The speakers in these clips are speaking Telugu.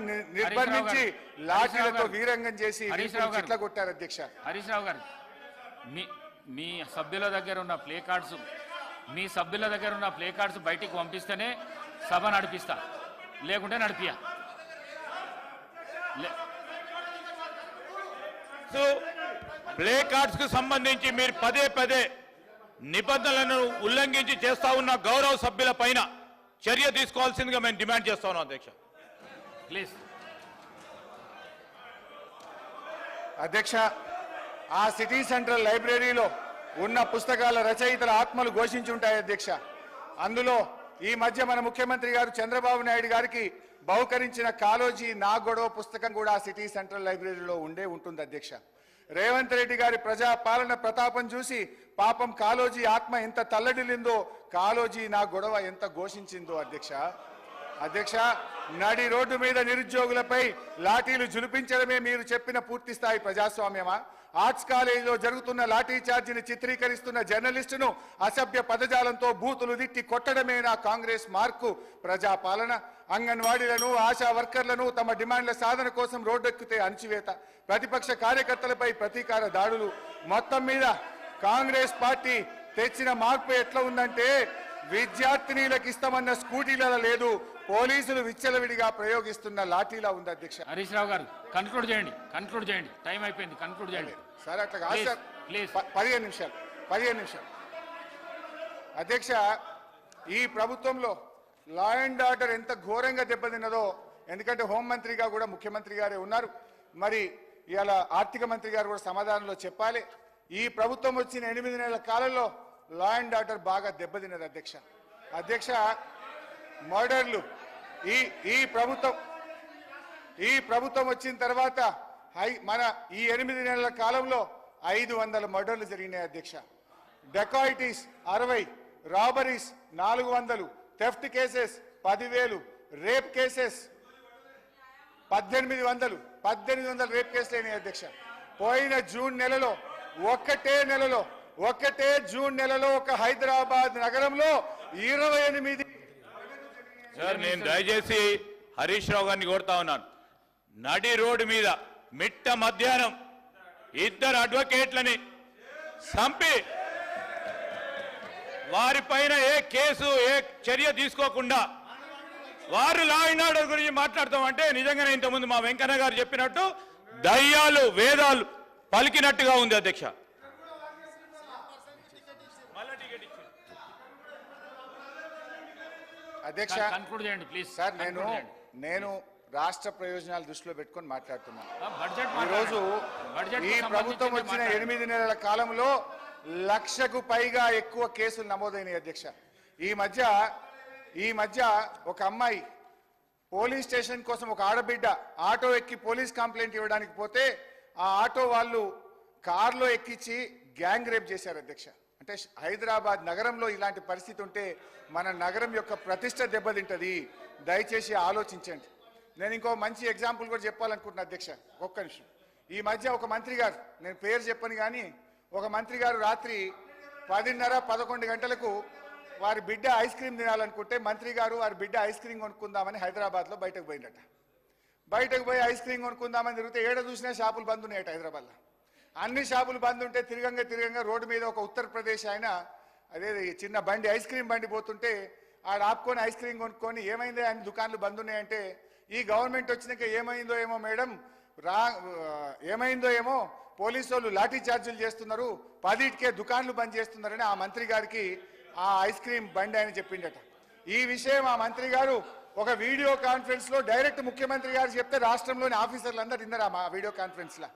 ని- నిర్బంధించి. లాఠీలతో వీరంగం చేసి. చిట్ల కొట్టారు అధ్యక్ష హరీష్ రావు గారు మీ మీ సభ్యుల దగ్గర ఉన్న ప్లే కార్డ్స్ మీ సభ్యుల దగ్గర ఉన్న ప్లే కార్డ్స్ బయటికి పంపిస్తేనే సభ నడిపిస్తా లేకుంటే నడిపియా ప్లే కార్డ్స్కు సంబంధించి మీరు పదే పదే నిబంధనలను ఉల్లంఘించి చేస్తా ఉన్న గౌరవ సభ్యుల పైన చర్య తీసుకోవాల్సిందిగా మేము డిమాండ్ చేస్తా ఉన్నాం అధ్యక్ష ప్లీజ్. అధ్యక్ష ఆ సిటీ సెంట్రల్ లైబ్రరీలో ఉన్న పుస్తకాల రచయితల ఆత్మలు ఘోషించుంటాయి అధ్యక్ష. అందులో ఈ మధ్య మన ముఖ్యమంత్రి గారు చంద్రబాబు నాయుడు గారికి బహుకరించిన కాలోజీ నా గొడవ పుస్తకం కూడా ఆ సిటీ సెంట్రల్ లైబ్రరీలో ఉండే ఉంటుంది అధ్యక్ష. రేవంత్ రెడ్డి గారి ప్రజా పాలన ప్రతాపం చూసి పాపం కాలోజీ ఆత్మ ఎంత తల్లడిల్లిందో కాలోజీ నా గొడవ ఎంత ఘోషించిందో అధ్యక్ష. అధ్యక్ష నడి రోడ్డు మీద నిరుద్యోగులపై లాఠీలు జులిపించడమే మీరు చెప్పిన పూర్తి స్థాయి ప్రజాస్వామ్యమా? ఆర్ట్స్ కాలేజీలో జరుగుతున్న లాఠీ చార్జీని చిత్రీకరిస్తున్న జర్నలిస్టును అసభ్య పదజాలంతో బూతులు దిట్టి కొట్టడమే నా కాంగ్రెస్ మార్కు? ప్రజాపాలన అంగన్వాడీలను ఆశా వర్కర్లను తమ డిమాండ్ల సాధన కోసం రోడ్డెక్కితే అణచివేత. ప్రతిపక్ష కార్యకర్తలపై ప్రతీకార దాడులు. మొత్తం మీద కాంగ్రెస్ పార్టీ తెచ్చిన మార్పు ఎట్లా ఉందంటే విద్యార్థినీలకు ఇస్తామన్న స్కూటీలలో లేదు. పోలీసులు విచ్చలవిడిగా ప్రయోగిస్తున్న లాఠీలా ఉంది అధ్యక్ష. హరీష్ రావు గారు కన్క్లూడ్ చేయండి కన్క్లూడ్ చేయండి. టైం అయిపోయింది కన్క్లూడ్ చేయండి. సార్ అట్లా కాదు సార్. please. ప- పదిహేను నిమిషాలు పదిహేను నిమిషాలు. అధ్యక్ష ఈ ప్రభుత్వంలో లా అండ్ ఆర్డర్ ఎంత ఘోరంగా దెబ్బతిన్నదో ఎందుకంటే హోంమంత్రిగా కూడా ముఖ్యమంత్రి గారే ఉన్నారు. మరి ఇవాళ ఆర్థిక మంత్రి గారు కూడా సమాధానంలో చెప్పాలి. ఈ ప్రభుత్వం వచ్చిన ఎనిమిది నెలల కాలంలో లా అండ్ ఆర్డర్ బాగా దెబ్బతిన్నది అధ్యక్ష. అధ్యక్ష మర్డర్లు. ఈ ఈ ప్రభుత్వం ఈ ప్రభుత్వం వచ్చిన తర్వాత హై మన ఈ ఎనిమిది నెలల కాలంలో ఐదు వందల మర్డర్లు జరిగినాయి అధ్యక్ష. డెకాయిటీస్ అరవై రాబరీస్ నాలుగు వందలు థెఫ్ట్ కేసెస్ పదివేలు రేప్ కేసెస్ పద్దెనిమిది వందలు పద్దెనిమిది వందల రేప్ కేసులు అయినాయి అధ్యక్ష. పోయిన జూన్ నెలలో ఒక్కటే నెలలో ఒక్కటే జూన్ నెలలో ఒక హైదరాబాద్ నగరంలో ఇరవై ఎనిమిది సార్ నేను దయచేసి హరీష్ రావు గారిని కోరుతా ఉన్నాను. నడి రోడ్డు మీద మిట్ట మధ్యాహ్నం ఇద్దరు అడ్వకేట్లని చంపి వారిపైన ఏ కేసు ఏ చర్య తీసుకోకుండా వారు లా అండ్ ఆర్డర్ గురించి మాట్లాడతామంటే నిజంగానే ఇంతకుముందు మా వెంకన్న గారు చెప్పినట్టు దయ్యాలు వేదాలు పలికినట్టుగా ఉంది అధ్యక్ష. అధ్యక్ష కన్క్లూడ్ చేయండి ప్లీజ్ సార్ నేను నేను రాష్ట్ర ప్రయోజనాలు దృష్టిలో పెట్టుకొని మాట్లాడుతున్నాను రోజు ఈ ప్రభుత్వం వచ్చిన ఎనిమిది నెలల కాలంలో లక్షకు పైగా ఎక్కువ కేసులు నమోదైనాయి అధ్యక్ష. ఈ మధ్య ఈ మధ్య ఒక అమ్మాయి పోలీస్ స్టేషన్ కోసం ఒక ఆడబిడ్డ ఆటో ఎక్కి పోలీస్ కంప్లైంట్ ఇవ్వడానికి పోతే ఆ ఆటో వాళ్ళు కారులో ఎక్కించి గ్యాంగ్ రేప్ చేశారు అధ్యక్ష. అంటే హైదరాబాద్ నగరంలో ఇలాంటి పరిస్థితి ఉంటే మన నగరం యొక్క ప్రతిష్ట దెబ్బతింటది. దయచేసి ఆలోచించండి. నేను ఇంకో మంచి ఎగ్జాంపుల్ కూడా చెప్పాలనుకుంటున్నా అధ్యక్ష. ఒక్క నిమిషం. ఈ మధ్య ఒక మంత్రి గారు నేను పేరు చెప్పను కానీ ఒక మంత్రి గారు రాత్రి పదిన్నర పదకొండు గంటలకు వారి బిడ్డ ఐస్ క్రీమ్ తినాలనుకుంటే మంత్రి గారు వారి బిడ్డ ఐస్ క్రీమ్ కొనుక్కుందామని హైదరాబాద్లో బయటకు పోయిందట. బయటకు పోయి ఐస్ క్రీమ్ కొనుక్కుందామని తిరిగితే ఏడ చూసినా షాపులు బంద్ ఉన్నాయట హైదరాబాద్లో. అన్ని షాపులు బంద్ ఉంటే తిరగంగా తిరగంగా రోడ్డు మీద ఒక ఉత్తరప్రదేశ్ ఆయన అదే చిన్న బండి ఐస్ క్రీమ్ బండి పోతుంటే ఆడ ఆపుకొని ఐస్ క్రీమ్ కొనుక్కొని ఏమైంది అన్ని దుకాన్లు బంద్ ఉన్నాయంటే ఈ గవర్నమెంట్ వచ్చినాక ఏమైందో ఏమో మేడం రా ఏమైందో ఏమో పోలీసు వాళ్ళు లాఠీ చార్జీలు చేస్తున్నారు పదిటికే దుకాన్లు బంద్ చేస్తున్నారని ఆ మంత్రి గారికి ఆ ఐస్ క్రీమ్ బండి ఆయన చెప్పిండట. ఈ విషయం ఆ మంత్రి గారు ఒక వీడియో కాన్ఫరెన్స్లో డైరెక్ట్ ముఖ్యమంత్రి గారు చెప్తే రాష్ట్రంలోని ఆఫీసర్లు అందరు విన్నారా ఆ వీడియో కాన్ఫరెన్స్లో?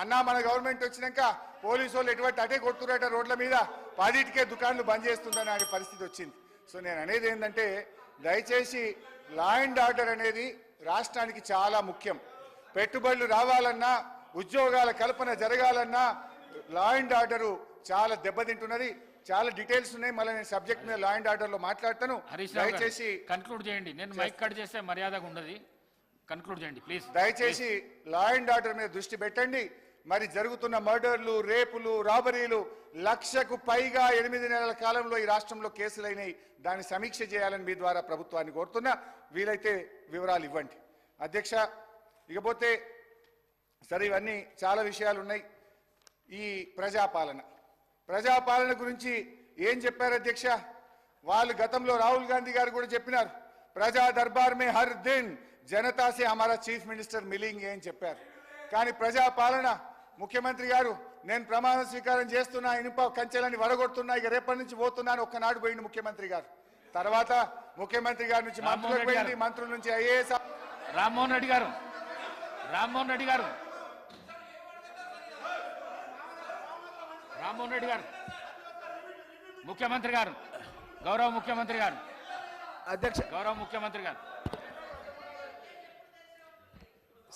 అన్నా మన గవర్నమెంట్ వచ్చినాక పోలీసు వాళ్ళు ఎటువంటి అటే కొడుతురట రోడ్ల మీద? పదిటికే దుకాన్లు బంద్ చేస్తుందని అనే పరిస్థితి వచ్చింది. సో నేను అనేది ఏంటంటే దయచేసి లా అండ్ ఆర్డర్ అనేది రాష్ట్రానికి చాలా ముఖ్యం. పెట్టుబడులు రావాలన్నా ఉద్యోగాల కల్పన జరగాలన్నా లా అండ్ ఆర్డర్ చాలా దెబ్బతింటున్నది. చాలా డీటెయిల్స్ ఉన్నాయి. మళ్ళీ నేను సబ్జెక్ట్ మీద లా అండ్ ఆర్డర్లో మాట్లాడతాను. దయచేసి కన్క్లూడ్ చేయండి. నేను మైక్ కట్ చేస్తే మర్యాదగా ఉండదు. కన్క్లూడ్ చేయండి ప్లీజ్ దయచేసి లా అండ్ ఆర్డర్ మీద దృష్టి పెట్టండి. మరి జరుగుతున్న మర్డర్లు రేపులు రాబరీలు లక్షకు పైగా ఎనిమిది నెలల కాలంలో ఈ రాష్ట్రంలో కేసులైనాయి. దాన్ని సమీక్ష చేయాలని మీ ద్వారా ప్రభుత్వాన్ని కోరుతున్నా. వీలైతే వివరాలు ఇవ్వండి. అధ్యక్ష ఇకపోతే సరే ఇవన్నీ చాలా విషయాలు ఉన్నాయి ఈ ప్రజాపాలన. ప్రజాపాలన గురించి ఏం చెప్పారు అధ్యక్ష? వాళ్ళు గతంలో రాహుల్ గాంధీ గారు కూడా చెప్పినారు. ప్రజా దర్బార్ మే హర్ దిన్ జనతాసే హమారా చీఫ్ మినిస్టర్ మిలింగ్ అని చెప్పారు. కానీ ప్రజాపాలన ముఖ్యమంత్రి గారు నేను ప్రమాణ స్వీకారం చేస్తున్నా ఇనుప కంచెలని వడగొడుతున్నా ఇక రేపటి నుంచి పోతున్నాను ఒక్కనాడు పోయింది ముఖ్యమంత్రి గారు. తర్వాత ముఖ్యమంత్రి గారి నుంచి మంత్రులకు పోయింది. మంత్రుల నుంచి ఐఏఎస్ రామ్మోహన్ రెడ్డి గారు. రామ్మోహన్ రెడ్డి గారు. రామ్మోహన్ రెడ్డి గారు. ముఖ్యమంత్రి గారు. గౌరవ ముఖ్యమంత్రి గారు. అధ్యక్ష గౌరవ ముఖ్యమంత్రి గారు.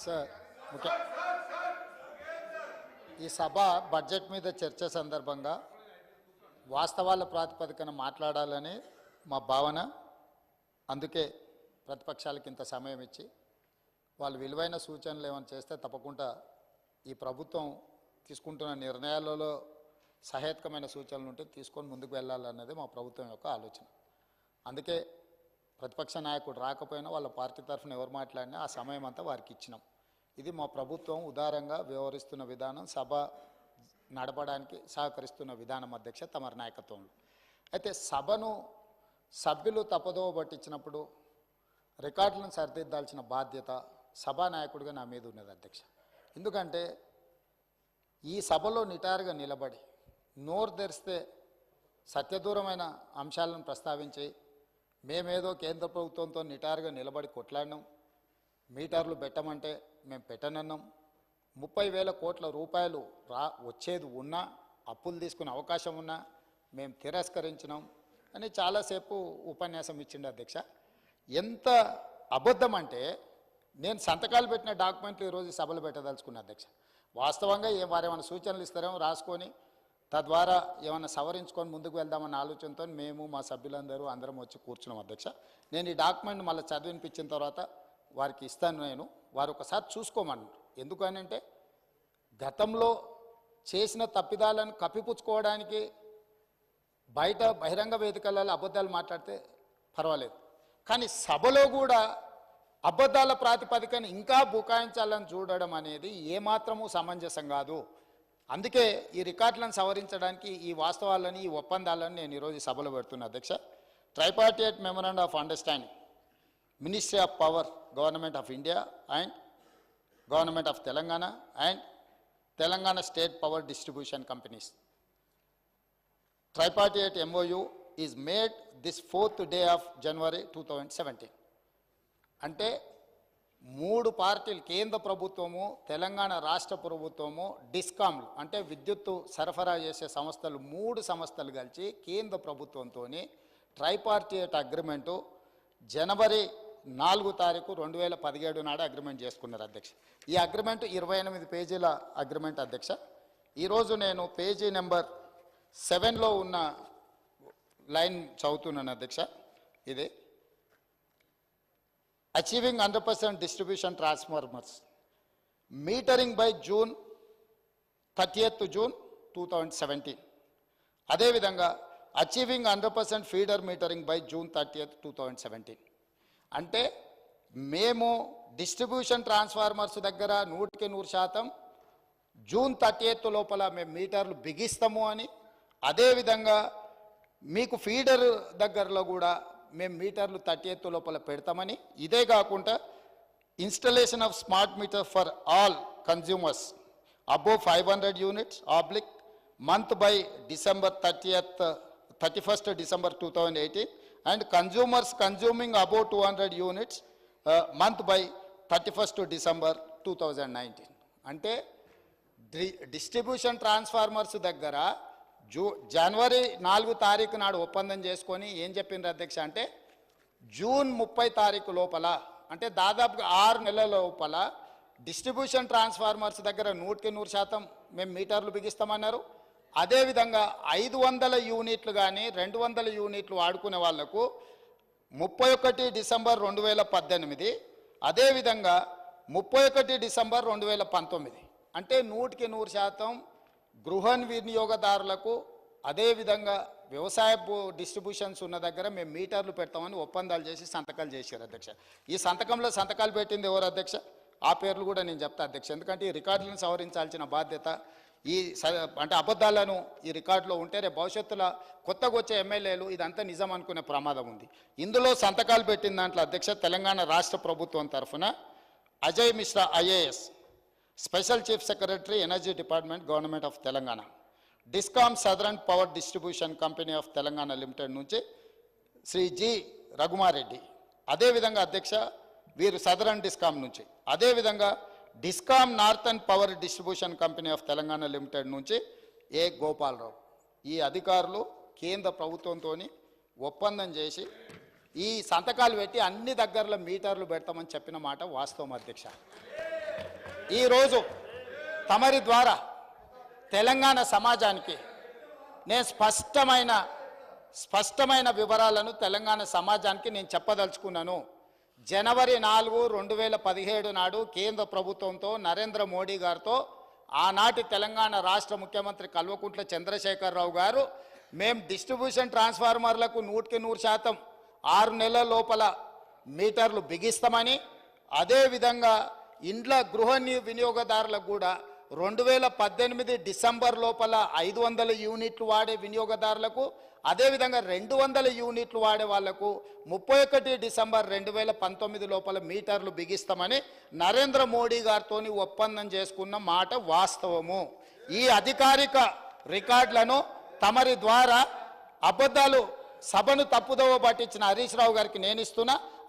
సార్ ముఖ్య ఈ సభ బడ్జెట్ మీద చర్చ సందర్భంగా వాస్తవాల ప్రాతిపదికన మాట్లాడాలని మా భావన. అందుకే ప్రతిపక్షాలకు ఇంత సమయం ఇచ్చి వాళ్ళు విలువైన సూచనలు ఏమైనా చేస్తే తప్పకుండా ఈ ప్రభుత్వం తీసుకుంటున్న నిర్ణయాలలో సహేతుకమైన సూచనలు ఉంటే తీసుకొని ముందుకు వెళ్ళాలన్నది మా ప్రభుత్వం యొక్క ఆలోచన. అందుకే ప్రతిపక్ష నాయకుడు రాకపోయినా వాళ్ళ పార్టీ తరఫున ఎవరు మాట్లాడినా ఆ సమయం అంతా వారికి ఇచ్చినాం. ఇది మా ప్రభుత్వం ఉదారంగా వ్యవహరిస్తున్న విధానం సభ నడపడానికి సహకరిస్తున్న విధానం అధ్యక్ష తమరి నాయకత్వంలో. అయితే సభను సభ్యులు తప్పదోవ పట్టించినప్పుడు రికార్డులను సరిదిద్దాల్సిన బాధ్యత సభానాయకుడిగా నా మీద ఉన్నది అధ్యక్ష. ఎందుకంటే ఈ సభలో నిటారుగా నిలబడి నోరు తెరిస్తే సత్యదూరమైన అంశాలను ప్రస్తావించి మేమేదో కేంద్ర ప్రభుత్వంతో నిటారుగా నిలబడి కొట్లాడినాం మీటర్లు పెట్టమంటే మేము పెట్టనన్నాం. ముప్పై వేల కోట్ల రూపాయలు రా వచ్చేది ఉన్నా అప్పులు తీసుకునే అవకాశం ఉన్నా మేము తిరస్కరించినాం. అని చాలాసేపు ఉపన్యాసం ఇచ్చిండు అధ్యక్ష. ఎంత అబద్ధం అంటే నేను సంతకాలు పెట్టిన డాక్యుమెంట్లు ఈరోజు సభలు పెట్టదలుచుకున్నా అధ్యక్ష. వాస్తవంగా ఏ వారు ఏమైనా సూచనలు ఇస్తారేమో రాసుకొని తద్వారా ఏమైనా సవరించుకొని ముందుకు వెళ్దామన్న ఆలోచనతో మేము మా సభ్యులందరూ అందరం వచ్చి కూర్చున్నాం అధ్యక్ష. నేను ఈ డాక్యుమెంట్ మళ్ళీ చదివినిపించిన తర్వాత వారికి ఇస్తాను నేను వారు ఒకసారి చూసుకోమన్నారు. ఎందుకనంటే గతంలో చేసిన తప్పిదాలను కప్పిపుచ్చుకోవడానికి బయట బహిరంగ వేదికలలో అబద్ధాలు మాట్లాడితే పర్వాలేదు. కానీ సభలో కూడా అబద్ధాల ప్రాతిపదికను ఇంకా బుకాయించాలని చూడడం అనేది ఏమాత్రము సమంజసం కాదు. అందుకే ఈ రికార్డులను సవరించడానికి ఈ వాస్తవాలని ఈ ఒప్పందాలను నేను ఈరోజు సభలో పెడుతున్నా. అధ్యక్ష tripartite memorandum of understanding. Ministry of power government of India and government of Telangana and Telangana state power distribution companies tripartite MOU is made this fourth day of January 2017. అంటే మూడు పార్టీలు కేంద్ర ప్రభుత్వము తెలంగాణ రాష్ట్ర ప్రభుత్వము డిస్కామ్లు అంటే విద్యుత్తు సరఫరా చేసే సంస్థలు మూడు సంస్థలు కలిసి కేంద్ర ప్రభుత్వంతో ట్రైపార్టియేట్ అగ్రిమెంటు జనవరి నాలుగు తారీఖు రెండు వేల పదిహేడు నాడు అగ్రిమెంట్ చేసుకున్నారు అధ్యక్ష. ఈ అగ్రిమెంట్ ఇరవై ఎనిమిది పేజీల అగ్రిమెంట్ అధ్యక్ష. ఈరోజు నేను పేజీ నెంబర్ సెవెన్లో ఉన్న లైన్ చదువుతున్నాను అధ్యక్ష. ఇది achieving hundred percent distribution transformers. Metering by June thirtieth June two thousand seventeen. అదేవిధంగా achieving hundred percent feeder metering by June thirtieth two thousand seventeen. అంటే మేము డిస్ట్రిబ్యూషన్ ట్రాన్స్ఫార్మర్స్ దగ్గర నూటికి నూరు శాతం జూన్ థర్టీ ఎయిత్ లోపల మేము మీటర్లు బిగిస్తాము అని. అదేవిధంగా మీకు ఫీడర్ దగ్గరలో కూడా మేము మీటర్లు థర్టీ ఎయిత్ లోపల పెడతామని. ఇదే కాకుండా installation of smart meter for all consumers above five hundred units oblique month by December thirty eighth thirty first December two thousand eighteen. And consumers consuming about two hundred units month by thirty first December two thousand nineteen. అంటే డి- డిస్ట్రిబ్యూషన్ ట్రాన్స్ఫార్మర్స్ దగ్గర జూ జనవరి నాలుగు తారీఖు నాడు ఒప్పందం చేసుకొని ఏం చెప్పిండ్రు అధ్యక్ష అంటే జూన్ ముప్పై తారీఖు లోపల అంటే దాదాపుగా ఆరు నెలల లోపల డిస్ట్రిబ్యూషన్ ట్రాన్స్ఫార్మర్స్ దగ్గర నూటికి నూరు శాతం మేము మీటర్లు బిగిస్తామన్నారు. అదేవిధంగా ఐదు వందల యూనిట్లు కానీ రెండు వందల యూనిట్లు వాడుకునే వాళ్ళకు ముప్పై ఒకటి డిసెంబర్ రెండు వేల పద్దెనిమిది అదేవిధంగా ముప్పై ఒకటి డిసెంబర్ రెండు వేల పంతొమ్మిది. అంటే నూటికి నూరు శాతం గృహ వినియోగదారులకు అదేవిధంగా వ్యవసాయ డిస్ట్రిబ్యూషన్స్ ఉన్న దగ్గర మేము మీటర్లు పెడతామని ఒప్పందాలు చేసి సంతకాలు చేశారు అధ్యక్ష. ఈ సంతకంలో సంతకాలు పెట్టింది ఎవరు అధ్యక్ష? ఆ పేర్లు కూడా నేను చెప్తా అధ్యక్ష. ఎందుకంటే ఈ రికార్డులను సవరించాల్సిన బాధ్యత ఈ స- అంటే అబద్ధాలను ఈ రికార్డులో ఉంటే రేపు భవిష్యత్తులో కొత్తగా వచ్చే ఎమ్మెల్యేలు ఇదంతా నిజం అనుకునే ప్రమాదం ఉంది. ఇందులో సంతకాలు పెట్టిన దాంట్లో అధ్యక్ష తెలంగాణ రాష్ట్ర ప్రభుత్వం తరఫున Ajay Mishra IAS special chief secretary energy department government of Telangana discom southern power distribution company of Telangana limited నుంచి శ్రీ జి రఘుమారెడ్డి. అదేవిధంగా అధ్యక్ష వీరు సదరన్ డిస్కామ్ నుంచి. అదేవిధంగా discom northern power distribution company of Telangana limited నుంచి ఏ గోపాలరావు ఈ అధికారులు కేంద్ర ప్రభుత్వంతో ఒప్పందం చేసి ఈ సంతకాలు పెట్టి అన్ని దగ్గరలో మీటర్లు పెడతామని చెప్పిన మాట వాస్తవం అధ్యక్ష. ఈరోజు తమరి ద్వారా తెలంగాణ సమాజానికి నేను స్పష్టమైన స్పష్టమైన వివరాలను తెలంగాణ సమాజానికి నేను చెప్పదలుచుకున్నాను. జనవరి నాలుగు రెండు వేల పదిహేడు నాడు కేంద్ర ప్రభుత్వంతో నరేంద్ర మోడీ గారితో ఆనాటి తెలంగాణ రాష్ట్ర ముఖ్యమంత్రి కల్వకుంట్ల చంద్రశేఖరరావు గారు మేం డిస్ట్రిబ్యూషన్ ట్రాన్స్ఫార్మర్లకు నూటికి నూరు శాతం ఆరు నెలల లోపల మీటర్లు బిగిస్తామని అదేవిధంగా ఇండ్ల గృహ వినియోగదారులకు కూడా రెండు వేల పద్దెనిమిది డిసెంబర్ లోపల ఐదు వందల యూనిట్లు వాడే వినియోగదారులకు అదేవిధంగా రెండు వందల యూనిట్లు వాడే వాళ్ళకు ముప్పై ఒకటి డిసెంబర్ రెండు వేల పంతొమ్మిది లోపల మీటర్లు బిగిస్తామని నరేంద్ర మోడీ గారితో ఒప్పందం చేసుకున్న మాట వాస్తవము. ఈ అధికారిక రికార్డులను తమరి ద్వారా అబద్ధాలు సభను తప్పుదోవ పట్టించిన హరీష్ రావు గారికి నేను ఇస్తున్నా.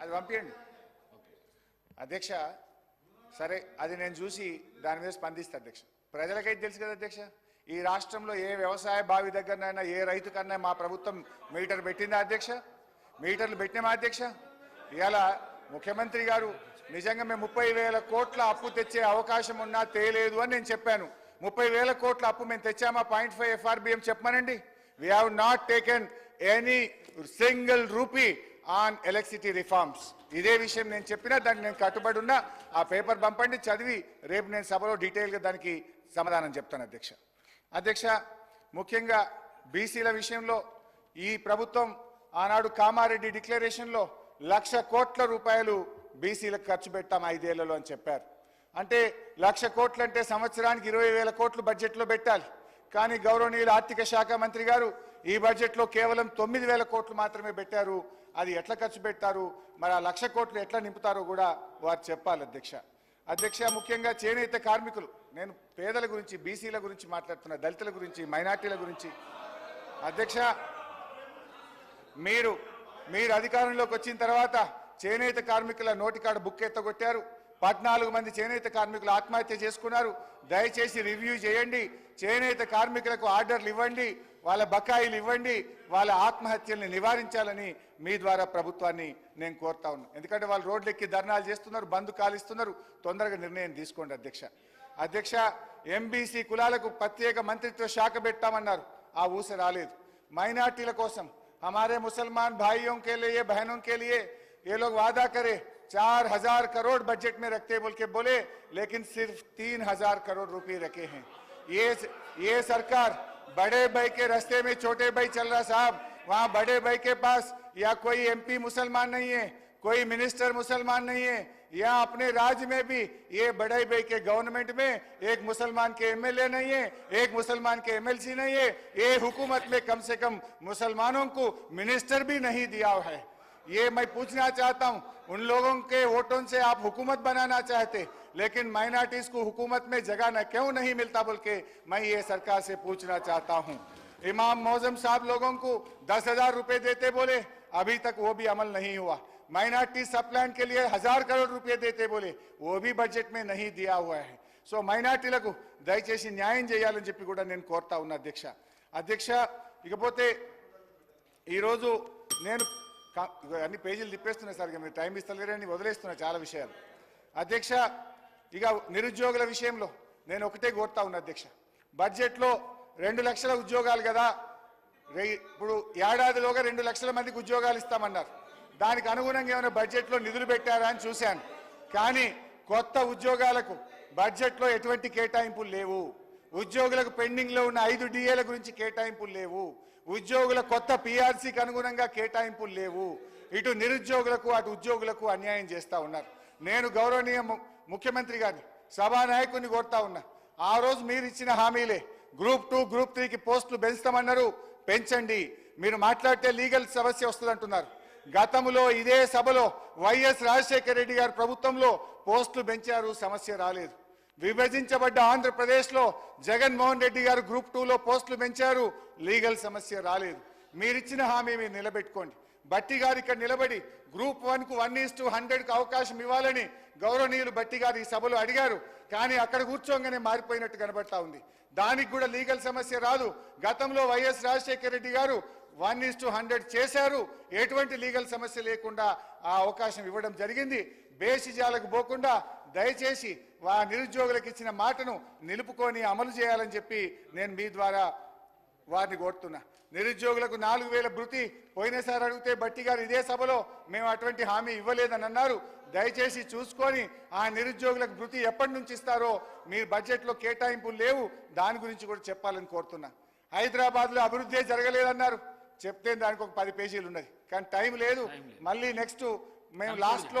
అది పంపించండి అధ్యక్ష సరే అది నేను చూసి దాని మీద స్పందిస్తా అధ్యక్ష. ప్రజలకైతే తెలుసు కదా అధ్యక్ష ఈ రాష్ట్రంలో ఏ వ్యవసాయ బావి దగ్గరనైనా ఏ రైతు కన్నా మా ప్రభుత్వం మీటర్ పెట్టిందా అధ్యక్ష? మీటర్లు పెట్టినామా అధ్యక్ష? ఇలా ముఖ్యమంత్రి గారు నిజంగా మేము ముప్పై వేల కోట్ల అప్పు తెచ్చే అవకాశం ఉన్నా తేలేదు అని నేను చెప్పాను. ముప్పై వేల కోట్ల అప్పు మేము తెచ్చామా? పాయింట్ ఫైవ్ ఎఫ్ఆర్బిఎం చెప్పమనండి. We have not taken any single rupee on electricity reforms ఇదే విషయం నేను చెప్పినా దానికి నేను కట్టుబడి ఉన్నా ఆ పేపర్ పంపండి చదివి రేపు నేను సభలో డీటెయిల్గా దానికి సమాధానం చెప్తాను అధ్యక్ష. అధ్యక్ష ముఖ్యంగా బీసీల విషయంలో ఈ ప్రభుత్వం ఆనాడు కామారెడ్డి డిక్లరేషన్లో లక్ష కోట్ల రూపాయలు బీసీలకు ఖర్చు పెట్టాం ఐదేళ్ళలో అని చెప్పారు. అంటే లక్ష కోట్లు అంటే సంవత్సరానికి ఇరవై వేల కోట్లు బడ్జెట్లో పెట్టాలి. కానీ గౌరవనీయులు ఆర్థిక శాఖ మంత్రి గారు ఈ బడ్జెట్లో కేవలం తొమ్మిది వేల కోట్లు మాత్రమే పెట్టారు. అది ఎట్లా ఖర్చు పెట్టారు మరి ఆ లక్ష కోట్లు ఎట్లా నింపుతారో కూడా వారు చెప్పాలి అధ్యక్ష. అధ్యక్ష ముఖ్యంగా చేనేత కార్మికులు. నేను పేదల గురించి బీసీల గురించి మాట్లాడుతున్నా దళితుల గురించి మైనార్టీల గురించి. అధ్యక్ష మీరు మీరు అధికారంలోకి వచ్చిన తర్వాత చేనేత కార్మికుల నోటికాడ బుక్ ఎత్తగొట్టారు. పద్నాలుగు మంది చేనేత కార్మికులు ఆత్మహత్య చేసుకున్నారు దయచేసి రివ్యూ చేయండి చేనేత కార్మికులకు ఆర్డర్లు ఇవ్వండి వాళ్ళ బకాయిలు ఇవ్వండి వాళ్ళ ఆత్మహత్యల్ని నివారించాలని మీ ద్వారా ప్రభుత్వాన్ని నేను కోరుతా ఉన్నా ఎందుకంటే వాళ్ళు రోడ్లు ఎక్కి ధర్నాలు చేస్తున్నారు బంద్ కాలిస్తున్నారు తొందరగా నిర్ణయం తీసుకోండి అధ్యక్ష అధ్యక్ష ఎంబీసీ కులాలకు ప్రత్యేక మంత్రిత్వ శాఖ పెట్టామన్నారు ఆ ఊస రాలేదు మైనార్టీల కోసం हमारे मुसलमान भाइयों के लिए बहनों के लिए ये लोग वादा करे चार हज़ार करोड़ बजट में रखते बोल के बोले, लेकिन सिर्फ़ तीन हज़ार करोड़ रुपए रखे हैं। ये ये सरकार बड़े भाई के रास्ते में छोटे भाई चल रहा साहब। वहाँ बड़े भाई के पास या कोई एमपी मुसलमान नहीं है, कोई मिनिस्टर मुसलमान नहीं है, या अपने राज्य में भी ये बड़े भाई के गवर्नमेंट में एक मुसलमान के एमएलए नहीं है, एक मुसलमान के एमएलसी नहीं है, ये हुकूमत में कम से कम मुसलमानों को मिनिस्टर भी नहीं दिया है। ये मैं पूछना चाहता हूं उन लोगों के वोटों से आप हुकूमत बनाना चाहते लेकिन माइनॉरिटीज को हुकूमत में जगह न क्यों नहीं मिलता बोल के मैं ये सरकार से पूछना चाहता हूं इमाम मौजम साहब लोगों को दस हजार रुपए देते बोले अभी तक वो भी अमल नहीं हुआ माइनॉरिटी सब प्लान के लिए हजार करोड़ रुपए देते बोले वो भी बजट में नहीं दिया हुआ है సో మైనార్టీలకు దయచేసి న్యాయం చేయాలని చెప్పి కూడా నేను కోరుతా ఉన్నా అధ్యక్ష అధ్యక్ష ఇకపోతే ఈరోజు నేను కా- ఇగో అన్ని పేజీలు తిప్పేస్తున్నా సార్ ఇక మీరు టైం ఇస్తలేరని వదిలేస్తున్నా చాలా విషయాలు. అధ్యక్ష ఇక నిరుద్యోగుల విషయంలో నేను ఒకటే కోరుతా ఉన్నా అధ్యక్ష. బడ్జెట్లో రెండు లక్షల ఉద్యోగాలు కదా ఇప్పుడు ఏడాదిలోగా రెండు లక్షల మందికి ఉద్యోగాలు ఇస్తామన్నారు. దానికి అనుగుణంగా ఏమైనా బడ్జెట్లో నిధులు పెట్టారా అని చూశాను. కానీ కొత్త ఉద్యోగాలకు బడ్జెట్లో ఎటువంటి కేటాయింపులు లేవు. ఉద్యోగులకు పెండింగ్లో ఉన్న ఐదు డిఏల గురించి కేటాయింపులు లేవు. ఉద్యోగుల కొత్త పిఆర్సీకి అనుగుణంగా కేటాయింపులు లేవు. ఇటు నిరుద్యోగులకు అటు ఉద్యోగులకు అన్యాయం చేస్తా ఉన్నారు. నేను గౌరవనీయ ముఖ్యమంత్రి గారిని సభానాయకుడిని కోరుతా ఉన్నా. ఆ రోజు మీరు ఇచ్చిన హామీలే. గ్రూప్ టూ గ్రూప్ త్రీకి పోస్టులు పెంచుతామన్నారు. పెంచండి. మీరు మాట్లాడితే లీగల్ సమస్య వస్తుందంటున్నారు. గతంలో ఇదే సభలో వైఎస్ రాజశేఖర రెడ్డి గారి ప్రభుత్వంలో పోస్టులు పెంచారు. సమస్య రాలేదు. విభజించబడ్డ ఆంధ్రప్రదేశ్లో జగన్మోహన్ రెడ్డి గారు గ్రూప్ టూలో పోస్టులు పెంచారు. లీగల్ సమస్య రాలేదు. మీరిచ్చిన హామీ మీరు నిలబెట్టుకోండి. బట్టి గారు ఇక్కడ నిలబడి గ్రూప్ వన్కు వన్ ఈస్ టు హండ్రెడ్కు అవకాశం ఇవ్వాలని గౌరవనీయులు బట్టి గారు ఈ సభలో అడిగారు. కానీ అక్కడ కూర్చోగానే మారిపోయినట్టు కనబడతా ఉంది. దానికి కూడా లీగల్ సమస్య రాదు. గతంలో వైఎస్ రాజశేఖర రెడ్డి గారు వన్ ఈస్ టు హండ్రెడ్ చేశారు. ఎటువంటి లీగల్ సమస్య లేకుండా ఆ అవకాశం ఇవ్వడం జరిగింది. బేసిజాలకు పోకుండా దయచేసి వా నిరుద్యోగులకు ఇచ్చిన మాటను నిలుపుకొని అమలు చేయాలని చెప్పి నేను మీ ద్వారా వారిని కోరుతున్నా. నిరుద్యోగులకు నాలుగు వేల భృతి పోయినసారి అడిగితే బట్టి గారు ఇదే సభలో మేము అటువంటి హామీ ఇవ్వలేదని అన్నారు. దయచేసి చూసుకొని ఆ నిరుద్యోగులకు భృతి ఎప్పటి నుంచి ఇస్తారో మీరు బడ్జెట్లో కేటాయింపులు లేవు. దాని గురించి కూడా చెప్పాలని కోరుతున్నా. హైదరాబాద్లో అభివృద్ధి జరగలేదన్నారు. చెప్తే దానికి ఒక పది పేజీలు ఉన్నది. కానీ టైం లేదు. మళ్ళీ నెక్స్ట్ మేము లాస్ట్లో